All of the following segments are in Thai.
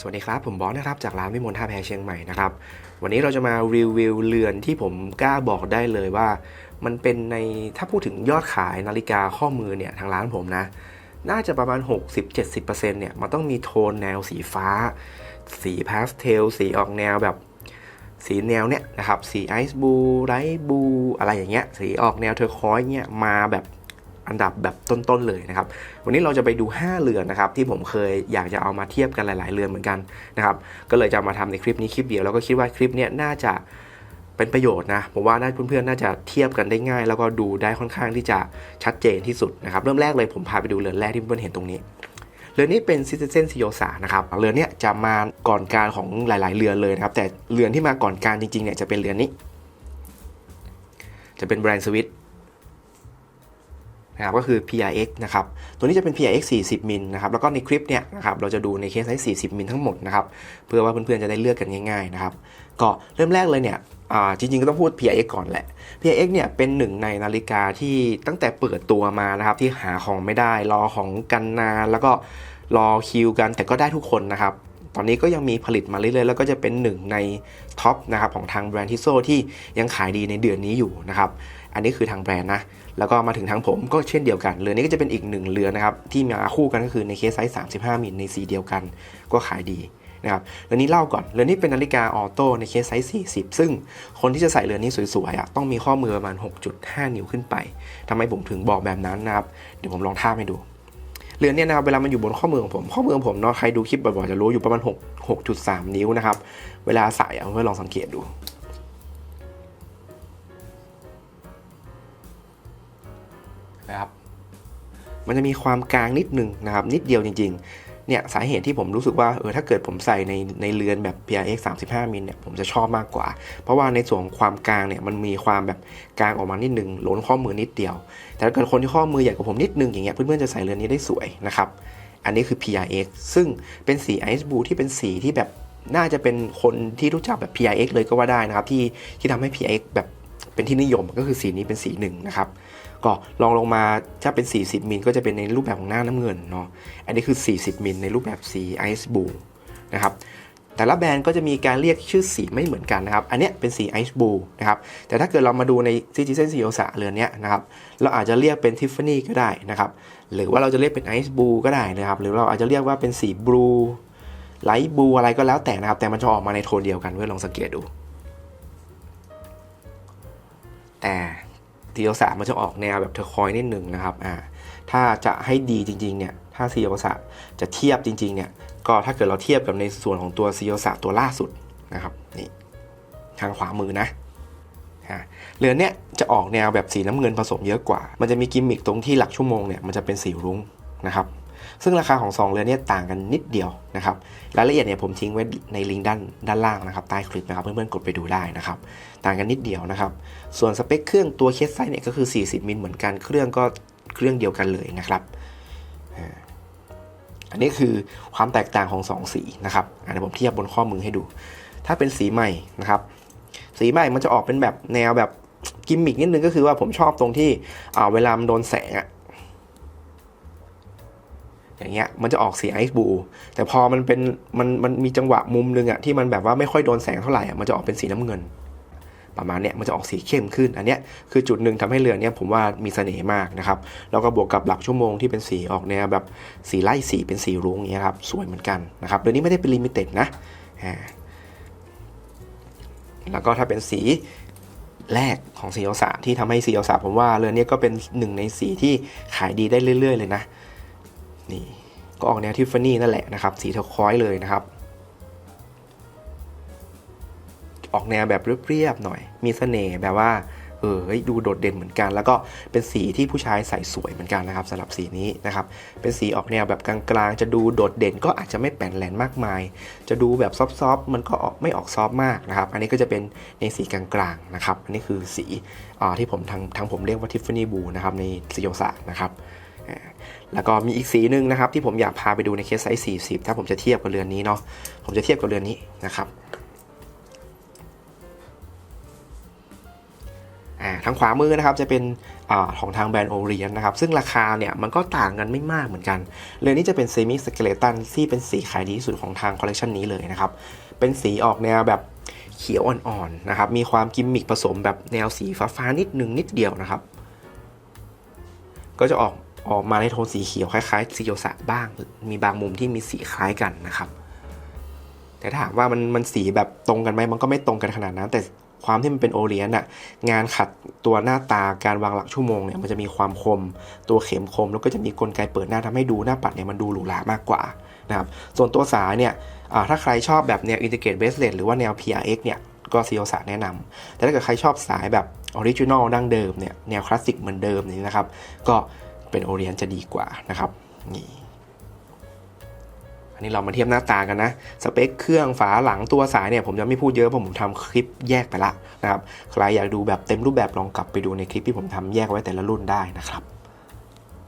สวัสดีครับ ผมบอสนะครับ จากร้านวิมลท่าแพเชียงใหม่นะครับ วันนี้เราจะมารีวิวเรือนที่ผมกล้าบอกได้เลยว่า มันเป็นในถ้าพูดถึงยอดขายนาฬิกาข้อมือเนี่ยทางร้านผมนะ น่าจะประมาณ 60-70%เนี่ยมันต้องมีโทนแนวสีฟ้า สีพาสเทล สีออกแนวแบบสีแนวเนี้ยนะครับ สีไอซ์บูไรท์บูอะไรอย่างเงี้ย สีออกแนวเทอร์คอยส์เงี้ยมาแบบ อันดับแบบต้นๆเลยนะครับ วันนี้เราจะไปดู 5เรือนนะครับที่ผมเคยอยากจะเอามาเทียบกันหลาย ๆเรือนเหมือนกันนะครับก็เลยจะมาทำในคลิปนี้คลิปเดียวแล้วก็คิดว่าคลิปนี้น่าจะเป็นประโยชน์นะผมว่าน่าเพื่อนๆน่าจะเทียบกันได้ง่าย แล้วก็ดูได้ค่อนข้างที่จะชัดเจนที่สุดนะครับเริ่มแรกเลยผมพาไปดูเรือนแรกที่เพื่อนเห็นตรงนี้เรือนนี้เป็น Citizen s i o s a นะครับเรือนเนี้ยจะมาก่อนการของหลาย ๆ เรือเลยนะครับ แต่เรือนที่มาก่อนการจริง ๆ เนี่ยจะเป็นเรือนนี้ จะเป็นแบรนด์สวิต นะครับก็คือ PRX นะครับตัวนี้จะเป็น PRX 40มิลนะครับแล้วก็ในคลิปเนี่ยนะครับเราจะดูในเคสไซส์40มิลทั้งหมดนะครับเพื่อว่าเพื่อนๆจะได้เลือกกันง่ายๆนะครับก็เริ่มแรกเลยเนี่ยจริงๆก็ต้องพูด PRX ก่อนแหละ PRX เนี่ยเป็นหนึ่งในนาฬิกาที่ตั้งแต่เปิดตัวมานะครับที่หาของไม่ได้รอของกันนานแล้วก็รอคิวกันแต่ก็ได้ทุกคนนะครับตอนนี้ก็ยังมีผลิตมาเรื่อยๆ แล้วก็จะเป็นหนึ่งในท็อปนะครับของทางแบรนด์ทิโซที่ยังขายดีในเดือนนี้อยู่นะครับ อันนี้คือทางแบรนด์นะ แล้วก็มาถึงทางผมก็เช่นเดียวกัน เรือนนี้ก็จะเป็นอีกหนึ่งเรือนนะครับที่มาคู่กันก็คือในเคสไซส์ 35 มิลในสีเดียวกันก็ขายดีนะครับเรือนนี้เล่าก่อน เรือนนี้เป็นนาฬิกาออโต้ในเคสไซส์ 40 ซึ่งคนที่จะใส่เรือนนี้สวยๆอะต้องมีข้อมือประมาณ 6.5 นิ้วขึ้นไปทำไมผมถึงบอกแบบนั้นนะครับ เดี๋ยวผมลองท่าให้ดู เรือนเนี่ยนะครับเวลามันอยู่บนข้อมือของผม ข้อมือของผมเนาะ ใครดูคลิปบ่อยๆจะรู้อยู่ประมาณ 6 6.3 นิ้วนะครับ เวลาใส่เพื่อนลองสังเกตดู มันจะมีความกลางนิดหนึ่งนะครับ นิดเดียวจริง ๆ เนี่ยสาเหตุที่ผมรู้สึกว่าเออถ้าเกิดผมใส่ในในเรือนแบบ PRX 35มิลเนี่ยผมจะชอบมากกว่า เพราะว่าในส่วนของความกลางเนี่ยมันมีความแบบกลางออกมานิดนึงหล้นข้อมือนิดเดียว แต่ถ้าเกิดคนที่ข้อมือใหญ่กว่าผมนิดนึงอย่างเงี้ยเพื่อนๆจะใส่เรือนนี้ได้สวยนะครับอันนี้คือ PRX ซึ่งเป็นสี Ice Blue ที่เป็นสีที่แบบน่าจะเป็นคนที่รู้จักแบบ PRX เลยก็ว่าได้นะครับ ที่ที่ทำให้ PRX แบบเป็นที่นิยมก็คือสีนี้เป็นสีหนึ่งนะครับ ก็ลองลงมาถ้าเป็น 40 มิลก็จะเป็นในรูปแบบของหน้าน้ำเงินเนาะอันนี้คือ 40 มิลในรูปแบบสีไอซ์บูนะครับแต่ละแบรนด์ก็จะมีการเรียกชื่อสีไม่เหมือนกันนะครับ อันนี้เป็นสีไอซ์บูนะครับ แต่ถ้าเกิดเรามาดูใน Citizen s i o s a เรือนเนี้ยนะครับ เราอาจจะเรียกเป็น Tiffany ก็ได้นะครับ หรือว่าเราจะเรียกเป็นไอซ์บูก็ได้นะครับ หรือเราอาจจะเรียกว่าเป็นสีบลูไลท์บลูอะไรก็แล้วแต่นะครับ แต่มันจะออกมาในโทนเดียวกันเพื่อลองสังเกตดู แต่ ซีโอสามันจะออกแนวแบบเทอร์คอยนิดหนึ่งนะครับอ่าถ้าจะให้ดีจริงๆเนี่ยถ้าซีโอสาจะเทียบจริงๆเนี่ยก็ถ้าเกิดเราเทียบกับในส่วนของตัวซีโอสาตัวล่าสุดนะครับนี่ทางขวามือนะเรือนเนี้ยจะออกแนวแบบสีน้ำเงินผสมเยอะกว่า มันจะมีกิมมิคตรงที่หลักชั่วโมงเนี่ยมันจะเป็นสีรุ้งนะครับ ซึ่งราคาของ 2 เรือนเนี่ยต่างกันนิดเดียวนะครับรายละเอียดเนี่ยผมทิ้งไว้ในลิงก์ด้านด้านล่างนะครับใต้คลิปนะครับเพื่อนๆกดไปดูได้นะครับต่างกันนิดเดียวนะครับ ส่วนสเปคเครื่องตัวเคสไซส์เนี่ยก็คือ 40 มิลเหมือนกันเครื่องก็เครื่องเดียวกันเลยนะครับอันนี้คือความแตกต่างของ 2 สีนะครับอะเดี๋ยวผมเทียบบนข้อมือให้ดู ถ้าเป็นสีใหม่นะครับ สีใหม่มันจะออกเป็นแบบแนวแบบกิมมิกนิดนึงก็คือว่าผมชอบตรงที่อ่าเวลามันโดนแสงอะ อย่างเงี้ยมันจะออกสีไอซ์บูแต่พอมันเป็นมันมันมีจังหวะมุมนึงอะที่มันแบบว่าไม่ค่อยโดนแสงเท่าไหร่อะมันจะออกเป็นสีน้ำเงิน ประมาณเนี้ยมันจะออกสีเข้มขึ้น อันเนี้ยคือจุดหนึ่งทำให้เรือเนี้ยผมว่ามีเสน่ห์มากนะครับแล้วก็บวกกับหลักชั่วโมงที่เป็นสีออกแนวแบบสีไล่สีเป็นสีรุ้งอย่างเงี้ยครับสวยเหมือนกันนะครับเรือนี้ไม่ได้เป็นลิมิเต็ดนะแล้วก็ถ้าเป็นสีแรกของสีโอสาที่ทำให้สีโอสาผมว่าเรือนี้ก็เป็นหนึ่งในสีที่ขายดีได้เรื่อย ๆ เลยนะ นี่ก็ออกแนวทิฟฟานี่นั่นแหละนะครับ สีเทอร์คอยเลยนะครับ ออกแนวแบบเรียบๆหน่อย มีเสน่ห์แบบว่าเออดูโดดเด่นเหมือนกัน แล้วก็เป็นสีที่ผู้ชายใส่สวยเหมือนกันนะครับสำหรับสีนี้นะครับ เป็นสีออกแนวแบบกลางๆ จะดูโดดเด่นก็อาจจะไม่แป่นแหลนมากมาย จะดูแบบซอฟๆมันก็ออกไม่ออกซอฟมากนะครับ อันนี้ก็จะเป็นในสีกลางๆนะครับ อันนี้คือสีอ่าที่ผมทางทางผมเรียกว่าทิฟฟานี่บูนะครับในสีโยสะนะครับ แล้วก็มีอีกสีหนึ่งนะครับที่ผมอยากพาไปดูในเคสไซส์40 ถ้าผมจะเทียบกับเรือนนี้เนาะผมจะเทียบกับเรือนนี้นะครับอ่าทางขวามือนะครับจะเป็นอของทางแบรนด์โอเรียนนะครับ ซึ่งราคาเนี่ยมันก็ต่างกันไม่มากเหมือนกันเรือนนี้จะเป็นเซมิสเกเลตันที่เป็นสีขายดีที่สุดของทางคอลเลคชันนี้เลยนะครับ เป็นสีออกแนวแบบเขียวอ่อนๆนะครับมีความกิมมิคผสมแบบแนวสีฟ้าๆนิดนึงนิดเดียวนะครับ ก็จะออก ออกมาในโทนสีเขียวคล้ายๆซีโยสะบ้าง มีบางมุมที่มีสีคล้ายกันนะครับ แต่ถามว่ามันมันสีแบบตรงกันไหมมันก็ไม่ตรงกันขนาดนั้น แต่ความที่มันเป็นโอเลียนอะงานขัดตัวหน้าตาการวางหลักชั่วโมงเนี่ยมันจะมีความคม ตัวเข็มคม แล้วก็จะมีกลไกเปิดหน้าทำให้ดูหน้าปัดเนี่ยมันดูหรูหรามากกว่านะครับส่วนตัวสายเนี่ยถ้าใครชอบแบบแนวอินทิเกรตเบสเลตหรือว่าแนว PRX เนี่ยก็ซีโอสาแนะนำแต่ถ้าเกิดใครชอบสายแบบออริจินอลดั้งเดิมเนี่ยแนวคลาสสิกเหมือนเดิมนี่นะครับ ก็ เป็นโอเลียนจะดีกว่านะครับนี่อันนี้เรามาเทียบหน้าตากันนะ สเปคเครื่องฝาหลังตัวสายเนี่ยผมจะไม่พูดเยอะเพราะผมทำคลิปแยกไปละนะครับ ใครอยากดูแบบเต็มรูปแบบลองกลับไปดูในคลิปที่ผมทำแยกไว้แต่ละรุ่นได้นะครับ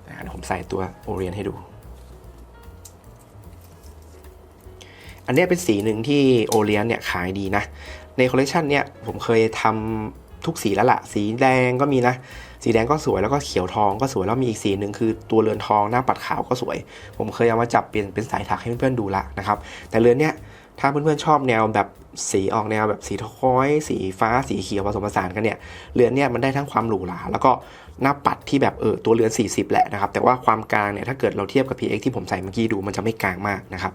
อ่าเดี๋ยวผมใส่ตัวโอเรียนให้ดู อันนี้เป็นสีหนึ่งที่โอเลียนเนี่ยขายดีนะ ในคอลเลคชันเนี่ยผมเคยทำทุกสีแล้วละสีแดงก็มีนะ สีแดงก็สวยแล้วก็เขียวทองก็สวยแล้วมีอีกสีหนึ่งคือตัวเรือนทองหน้าปัดขาวก็สวย ผมเคยเอามาจับเปลี่ยนเป็นสายถักให้เพื่อนๆดูละนะครับ แต่เรือนเนี้ยถ้าเพื่อนๆชอบแนวแบบสีออกแนวแบบสีทอยสีฟ้าสีเขียวผสมผสานกันเนี่ยเรือนเนี้ยมันได้ทั้งความหรูหราแล้วก็หน้าปัดที่แบบเออตัวเรือน 40 แหละนะครับ แต่ว่าความกลางเนี่ยถ้าเกิดเราเทียบกับ PX ที่ผมใส่เมื่อกี้ดูมันจะไม่กลางมากนะครับ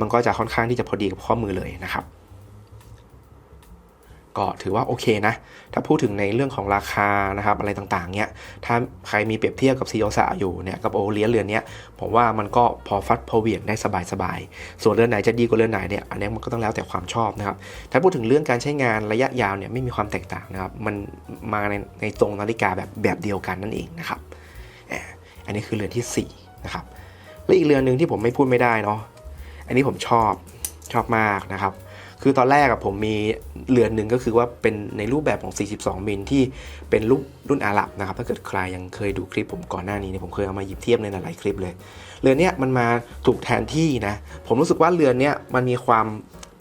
มันก็จะค่อนข้างที่จะพอดีกับข้อมือเลยนะครับ ก็ถือว่าโอเคนะ ถ้าพูดถึงในเรื่องของราคานะครับอะไรต่างๆเนี่ยถ้าใครมีเปรียบเทียบกับซีโอสาอยู่เนี่ยกับโอเลียนเรือนเนี้ยผมว่ามันก็พอฟัดพอเวียงได้สบายๆ ส่วนเรือนไหนจะดีกว่าเรือนไหนเนี่ยอันนี้มันก็ต้องแล้วแต่ความชอบนะครับ ถ้าพูดถึงเรื่องการใช้งานระยะยาวเนี่ยไม่มีความแตกต่างนะครับ มันมาในในตรงนาฬิกาแบบแบบเดียวกันนั่นเองนะครับ อันนี้คือเรือนที่สี่นะครับ และอีกเรือนหนึ่งที่ผมไม่พูดไม่ได้เนาะ อันนี้ผมชอบชอบมากนะครับ คือตอนแรกอะผมมีเรือนหนึ่งก็คือว่าเป็นในรูปแบบของ 42 มิลที่เป็นรุ่นรุ่นอาหรับนะครับ ถ้าเกิดใครยังเคยดูคลิปผมก่อนหน้านี้เนี่ยผมเคยเอามาหยิบเทียบในหลายๆคลิปเลย เรือนเนี้ยมันมาถูกแทนที่นะ ผมรู้สึกว่าเรือนเนี้ยมันมีความ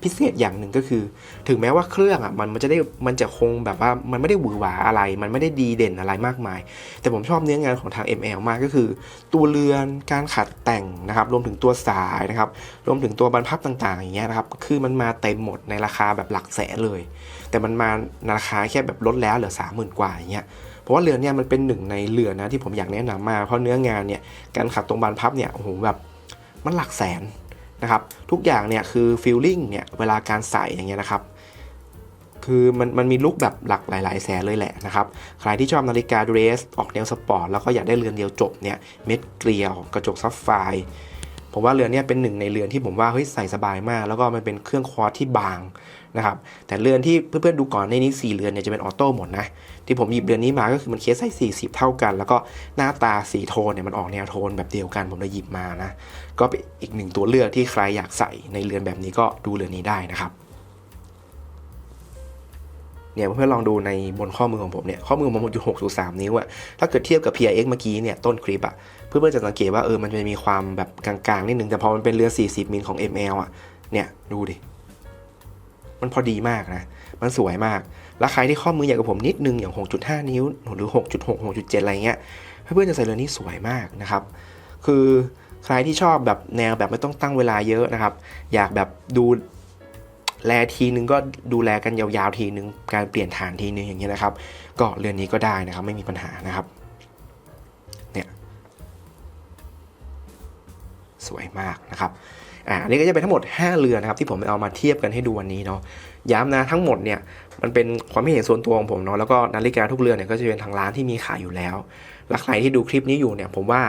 พิเศษอย่างหนึ่งก็คือ ถึงแม้ว่าเครื่องอะมันมันจะได้มันจะคงแบบว่ามันไม่ได้หวือหวาอะไร มันไม่ได้ดีเด่นอะไรมากมาย แต่ผมชอบเนื้องานของทาง ML มากก็คือ ตัวเรือนการขัดแต่งนะครับรวมถึงตัวสายนะครับรวมถึงตัวบรรพับต่างๆอย่างเงี้ยนะครับคือมันมาเต็มหมดในราคาแบบหลักแสนเลย แต่มันมาในราคาแค่แบบลดแล้วเหลือสามหมื่นกว่าอย่างเงี้ยเพราะว่าเรือนเนี่ยมันเป็นหนึ่งในเรือนนะที่ผมอยากแนะนำมากเพราะเนื้องานเนี่ยการขัดตรงบานพับเนี่ยโอ้โหแบบมันหลักแสน นะครับทุกอย่างเนี่ยคือฟิลลิ่งเนี่ยเวลาการใส่อย่างเงี้ยนะครับคือมันมันมีลุคแบบหลักหลาย ๆ แสนเลยแหละนะครับ ใครที่ชอบนาฬิกาเดรส ออกแนวสปอร์ต แล้วก็อยากได้เรือนเดียวจบเนี่ยเม็ดเกลียว กระจกซับไฟผมว่าเรือนเนี้เป็นหนึ่งในเรือนที่ผมว่าเฮ้ยใส่สบายมาก แล้วก็มันเป็นเครื่องคอร์ที่บาง นะครับแต่เรือนที่เพื่อนๆดูก่อนในนี้4เรือนเนี่ยจะเป็นออโต้หมดนะที่ผมหยิบเรือนนี้มาก็คือมันเคสไซส์40 เท่ากัน แล้วก็หน้าตาสีโทนเนี่ยมันออกแนวโทนแบบเดียวกันผมเลยหยิบมานะก็เป็นอีกหนึ่งตัวเลือกที่ใครอยากใส่ในเรือนแบบนี้ก็ดูเรือนนี้ได้นะครับเนี่ยเพื่อนๆลองดูในบนข้อมือของผมเนี่ยข้อมือผมอยู่6.3นิ้วอะถ้าเกิดเทียบกับ PRX เมื่อกี้เนี่ยต้นคลิปอะเพื่อนๆจะสังเกตว่าเออมันจะมีความแบบกลางๆนิดนึงแต่พอมันเป็นเรือน40มิลของ ML อะเนี่ยดูดิ มันพอดีมากนะ มันสวยมาก แล้วใครที่ข้อมือใหญ่กว่าผมนิดนึงอย่าง 6.5 นิ้ว หรือ 6.6 6.7 อะไรเงี้ย เพื่อนๆจะใส่เรือนนี้สวยมากนะครับ คือใครที่ชอบแบบแนวแบบไม่ต้องตั้งเวลาเยอะนะครับ อยากแบบดูแลทีนึงก็ดูแลกันยาวๆทีนึง การเปลี่ยนฐานทีนึงอย่างเงี้ยนะครับ ก็เรือนนี้ก็ได้นะครับ ไม่มีปัญหานะครับ เนี่ย สวยมากนะครับ อ่าอันนี้ก็จะเป็นทั้งหมด 5 เรือนะครับที่ผมเอามาเทียบกันให้ดูวันนี้เนาะย้ำนะทั้งหมดเนี่ยมันเป็นความเห็นส่วนตัวของผมเนาะแล้วก็นาฬิกาทุกเรือนเนี่ยก็จะเป็นทางร้านที่มีขายอยู่แล้วและใครที่ดูคลิปนี้อยู่เนี่ยผมว่า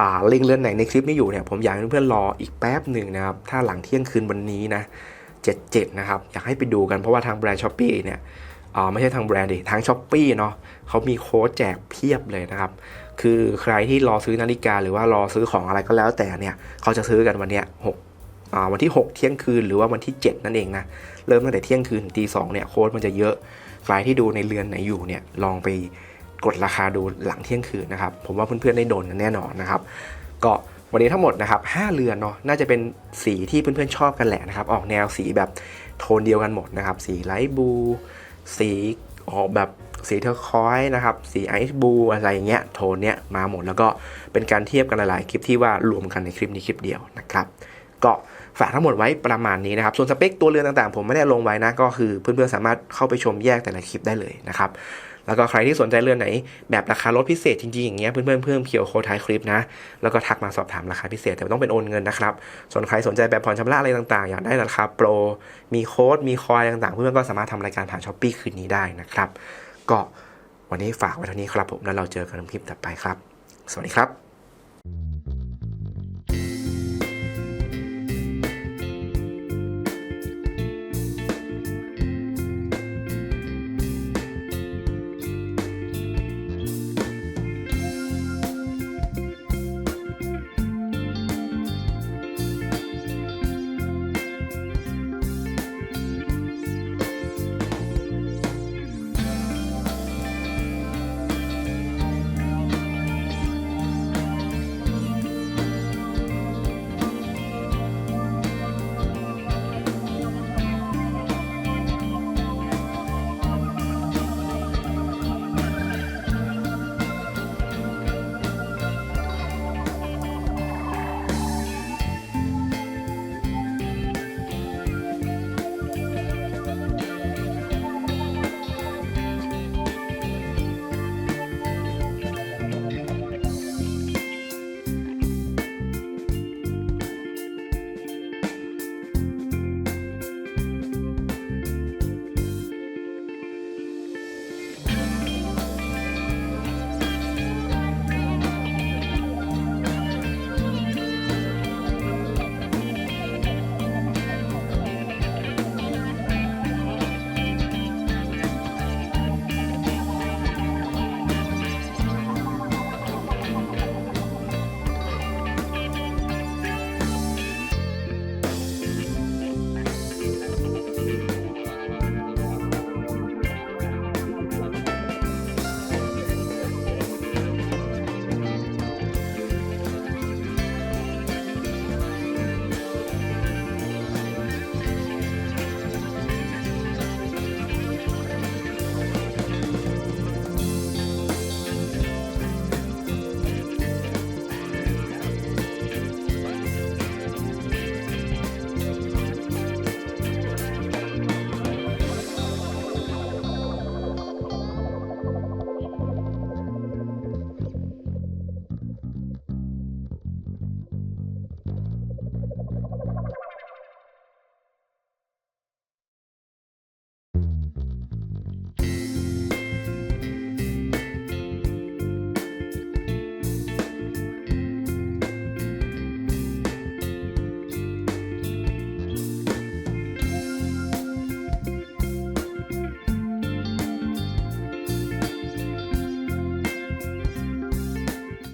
อ่าลิงเรือนไหนในคลิปนี้อยู่เนี่ยผมอยากให้เพื่อนรออีกแป๊บหนึ่งนะครับถ้าหลังเที่ยงคืนวันนี้นะ77นะครับอยากให้ไปดูกันเพราะว่าทางแบรนด์ช้อปปี้เนี่ยอ่าไม่ใช่ทางแบรนด์ดิทางช้อปปี้เนาะเขามีโค้ดแจกเพียบเลยนะครับ คือใครที่รอซื้อนาฬิกาหรือว่ารอซื้อของอะไรก็แล้วแต่เนี่ยเขาจะซื้อกันวันเนี้ยหก วันที่ 6 เที่ยงคืนหรือว่าวันที่ 7 นั่นเองนะเริ่มตั้งแต่เที่ยงคืนตีสองเนี่ยโค้ดมันจะเยอะใครที่ดูในเรือนไหนอยู่เนี่ยลองไปกดราคาดูหลังเที่ยงคืนนะครับผมว่าเพื่อนๆได้โดนแน่นอนนะครับก็วันนี้ทั้งหมดนะครับ5เรือนเนาะน่าจะเป็นสีที่เพื่อนๆชอบกันแหละนะครับ ออกแนวสีแบบโทนเดียวกันหมดนะครับ สีไลท์บลูสีออกแบบสีเทอร์คอยส์นะครับ สีไอซ์บลูอะไรอย่างเงี้ยโทนเนี้ยมาหมดแล้วก็เป็นการเทียบกันหลายๆ คลิปที่ว่ารวมกันในคลิปนี้คลิปเดียวนะครับ ก็ฝากทั้งหมดไว้ประมาณนี้นะครับ ส่วนสเปคตัวเรือนต่างๆ ผมไม่ได้ลงไว้นะ ก็คือเพื่อนๆสามารถเข้าไปชมแยกแต่ละคลิปได้เลยนะครับแล้วก็ใครที่สนใจเรือนไหน แบบราคาลดพิเศษจริงๆอย่างเงี้ยเพื่อนๆเพิ่มเคียวโค้ดท้ายคลิปนะ แล้วก็ทักมาสอบถามราคาพิเศษ แต่ต้องเป็นโอนเงินนะครับ ส่วนใครสนใจแบบผ่อนชำระอะไรต่างๆ อยากได้ราคาโปร มีโค้ดมีคอยต่างๆ เพื่อนๆก็สามารถทำรายการผ่านช้อปปี้คืนนี้ได้นะครับก็วันนี้ฝากไว้เท่านี้ครับผมแล้วเราเจอกันในคลิปต่อไปครับ สวัสดีครับ